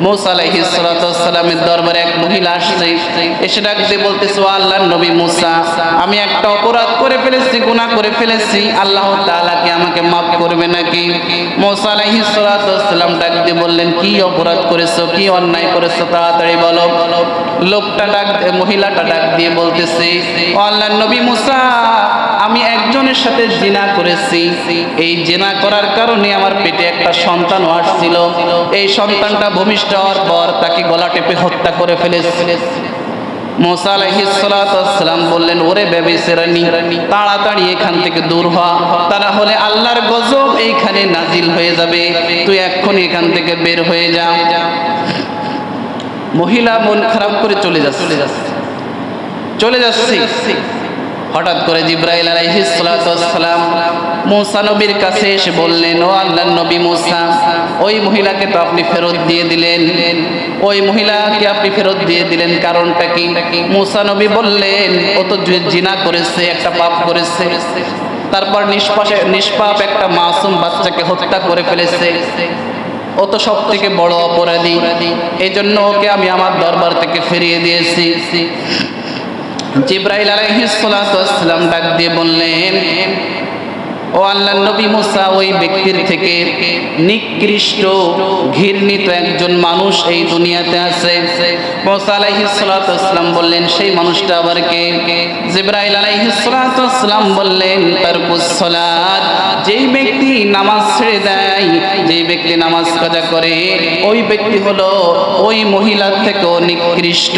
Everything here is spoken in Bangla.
মৌসা দরবারে এক মহিলা আসছে। এসে ডাক বলতেছে, "ও নবী মুসা, আমি একটা অপরাধ করে ফেলেছি, গুনাহ করে ফেলেছি। আল্লাহ তাআলা কি আমাকে মাফ করবে নাকি? অপরাধ করেছ? কি অন্যায় করেছ? তাড়াতাড়ি বলো। লোকটা ডাক মহিলাটা ডাক দিয়ে বলতেছে, "ও আল্লাহর নবী মুসা, আমি একজনের সাথে জিনা করেছি। এই জিনা করার কারণে আমার পেটে একটা সন্তানও আসছিল। এই সন্তানটা ভূমিষ্ঠ হওয়ার পর তাকে গলা টেপে হত্যা করে ফেলেছে। মোসা আলাইহিসসালাম বললেন, ওরে বেবিসেরানি তাড়াতাড়ি এখান থেকে দূর হ। তা না হলে আল্লাহর গজব এইখানে নাজিল হয়ে যাবে। তুই এক্ষুনি এখান থেকে বের হয়ে যা। মহিলা মন খারাপ করে চলে যাচ্ছে। চলে যাচ্ছে। হঠাৎ করে জিব্রাইল আলাইহিস সালাম মুসা নবীর কাছে এসে বললেন, ও আল্লাহর নবী মুসা, ওই মহিলাকে তো আপনি ফেরত দিয়ে দিলেন। ওই মহিলাকে আপনি ফেরত দিয়ে দিলেন কারণটা কি? মুসা নবী বললেন, ও তো জিনা করেছে, একটা পাপ করেছে। তারপর নিষ্পাশে নিষ্পাপ একটা মাসুম বাচ্চাকে হত্যা করে ফেলেছে। ও তো সব থেকে বড় অপরাধী। এই জন্য ওকে আমি আমার দরবার থেকে ফিরিয়ে দিয়েছি। জিব্রাইল আলাইহিসসালাম ডাক দিয়ে বললেন, ও আল্লাহ, নবী মুসা ওই ব্যক্তির থেকে নিকৃষ্ট, ঘৃণিত একজন মানুষ এই দুনিয়াতে আছে। মুসা আলাইহিসসালাম বললেন, সেই মানুষটা আবার কে? জিব্রাইল আলাইহিসসালাম বললেন তার সালাত, যেই ব্যক্তি নামাজ ছেড়ে দেয়, যেই ব্যক্তি নামাজ কাজা করে, ওই ব্যক্তি হলো ওই মহিলার থেকেও নিকৃষ্ট।